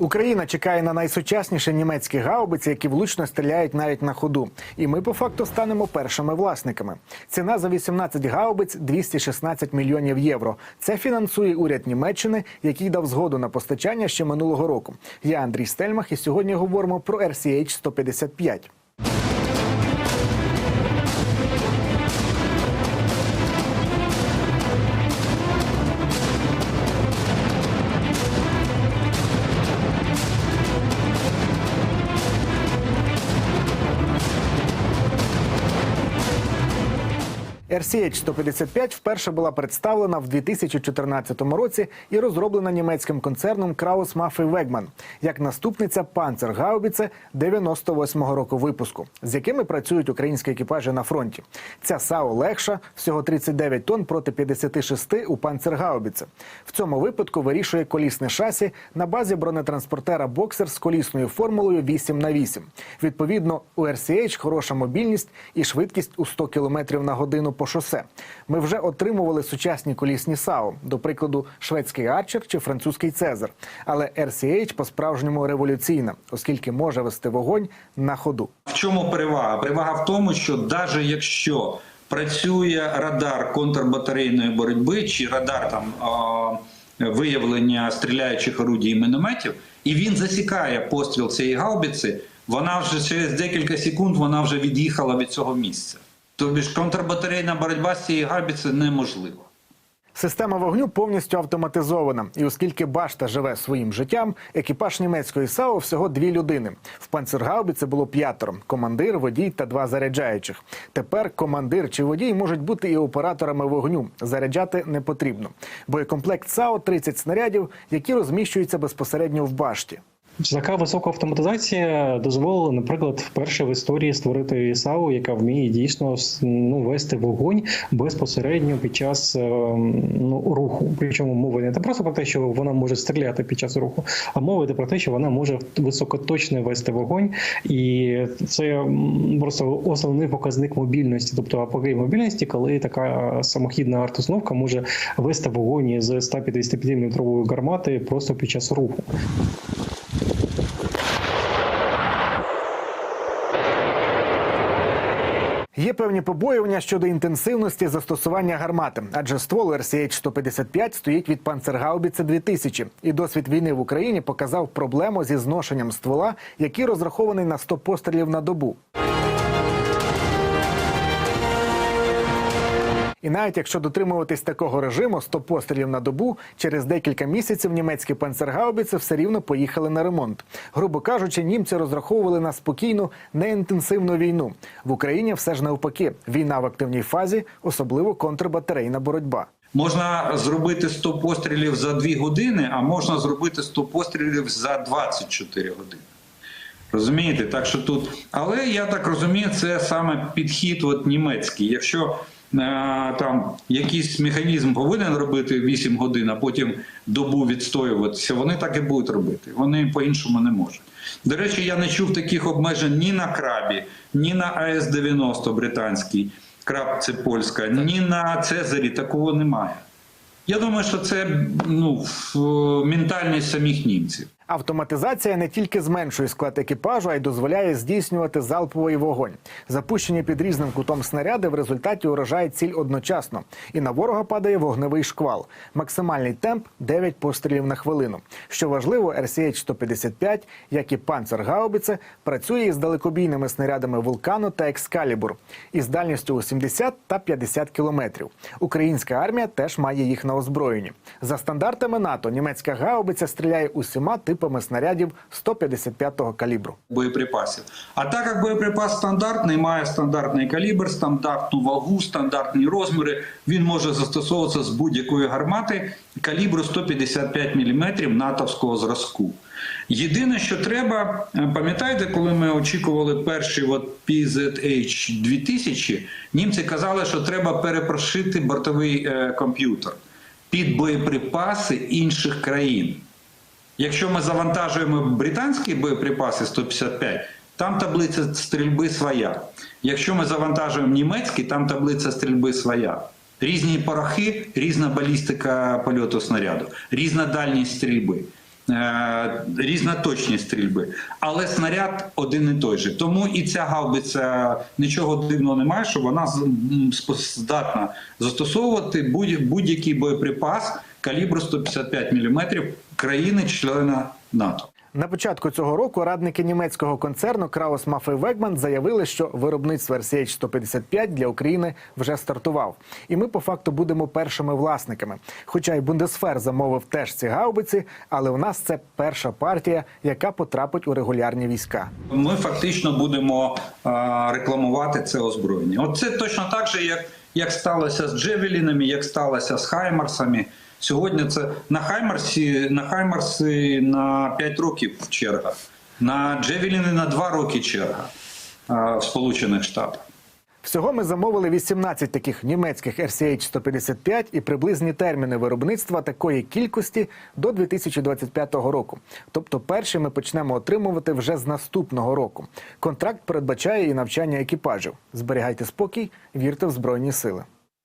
Україна чекає на найсучасніші німецькі гаубиці, які влучно стріляють навіть на ходу. І ми по факту станемо першими власниками. Ціна за 18 гаубиць 216 мільйонів євро. Це фінансує уряд Німеччини, який дав згоду на постачання ще минулого року. Я Андрій Стельмах, і сьогодні говоримо про RCH-155. RCH-155 вперше була представлена в 2014 році і розроблена німецьким концерном Kraus Maffei Wegmann як наступниця Панцергаубіце 98-го року випуску, з якими працюють українські екіпажі на фронті. Ця САУ легша всього 39 тонн проти 56 у Панцергаубіце. В цьому випадку вирішує колісне шасі на базі бронетранспортера боксер з колісною формулою 8 на 8 Відповідно, у RCH хороша мобільність і швидкість у 100 км на годину по шосе. Ми вже отримували сучасні колісні САУ, до прикладу, шведський Арчер чи французький Цезар. Але RCH по-справжньому революційна, оскільки може вести вогонь на ходу. В чому перевага? Перевага в тому, що навіть якщо працює радар контрбатарейної боротьби чи радар там е, виявлення стріляючих орудій і мінометів, і він засікає постріл цієї гаубиці, вона вже через декілька секунд вона вже від'їхала від цього місця. Тобі ж контрбатарейна боротьба з цієї гаубиці неможлива. Система вогню повністю автоматизована, і оскільки башта живе своїм життям, екіпаж німецької САУ всього дві людини. В панцергаубі це було п'ятеро: командир, водій та два заряджаючих. Тепер командир чи водій можуть бути і операторами вогню. Заряджати не потрібно. Боєкомплект САУ 30 снарядів, які розміщуються безпосередньо в башті. Така висока автоматизація дозволила, наприклад, вперше в історії створити САУ, яка вміє дійсно ну, вести вогонь безпосередньо під час е, ну, руху. Причому мова не просто про те, що вона може стріляти під час руху, а мова йде про те, що вона може високоточно вести вогонь, і це просто основний показник мобільності, тобто апогей мобільності, коли така самохідна артустановка може вести вогонь з 155 мм гармати просто під час руху. Є певні побоювання щодо інтенсивності застосування гармати, адже ствол RCH 155 стоїть від Панцергаубіце 2000 і досвід війни в Україні показав проблему зі зношенням ствола, який розрахований на 100 пострілів на добу. І навіть якщо дотримуватись такого режиму 100 пострілів на добу, через декілька місяців німецькі панцергаубіці все рівно поїхали на ремонт. Грубо кажучи, німці розраховували на спокійну, неінтенсивну війну. В Україні все ж навпаки. Війна в активній фазі, особливо контрбатарейна боротьба. Можна зробити 100 пострілів за 2 години, а можна зробити 100 пострілів за 24 години. Розумієте? Так що тут. Але я так розумію, це саме підхід от німецький. Якщо там якийсь механізм повинен робити 8 годин, а потім добу відстоюватися, вони так і будуть робити. Вони по-іншому не можуть. До речі, я не чув таких обмежень ні на крабі, ні на АС-90 британський, краб це польська, ні на Цезарі такого немає. Я думаю, що це ну, ментальність самих німців. Автоматизація не тільки зменшує склад екіпажу, а й дозволяє здійснювати залповий вогонь. Запущені під різним кутом снаряди в результаті уражають ціль одночасно, і на ворога падає вогневий шквал. Максимальний темп 9 пострілів на хвилину. Що важливо, RCH 155, як і Панцергаубіце, працює із далекобійними снарядами Вулкану та Екскалібур із дальністю у 70 та 50 кілометрів. Українська армія теж має їх на озброєнні. За стандартами НАТО німецька гаубиця стріляє усіма типами снарядів 155-го калібру. боєприпасів. А так як боєприпас стандартний, має стандартний калібр, стандартну вагу, стандартні розміри, він може застосовуватися з будь-якої гармати калібру 155 мм натовського зразку. Єдине, що треба, е, пам'ятаєте, коли ми очікували перший от PZH 2000, німці казали, що треба перепрошити бортовий е, комп'ютер під боєприпаси інших країн. Якщо ми завантажуємо британські боєприпаси 155, там таблиця стрільби своя. Якщо ми завантажуємо німецькі, там таблиця стрільби своя. Різні порохи, різна балістика польоту снаряду, різна дальність стрільби. е, різна точність стрільби, але снаряд один і той же. Тому і ця гаубиця нічого дивного немає, що вона здатна застосовувати будь-який боєприпас калібру 155 мм країни-члена НАТО. На початку цього року радники німецького концерну Краус Маффе Вегман заявили, що виробництво RCH 155 для України вже стартував, і ми по факту будемо першими власниками. Хоча й Бундесфер замовив теж ці гаубиці, але у нас це перша партія, яка потрапить у регулярні війська. Ми фактично будемо рекламувати це озброєння. От це точно так же, як, як сталося з Джевелінами, як сталося з Хаймарсами. Сьогодні це на Хаймарсі, на Хаймарси на 5 років черга, на Джевеліни на 2 роки черга в Сполучених Штатах. Всього ми замовили 18 таких німецьких RCH 155 і приблизні терміни виробництва такої кількості до 2025 року. Тобто, перші ми почнемо отримувати вже з наступного року. Контракт передбачає і навчання екіпажів. Зберігайте спокій, вірте в збройні сили.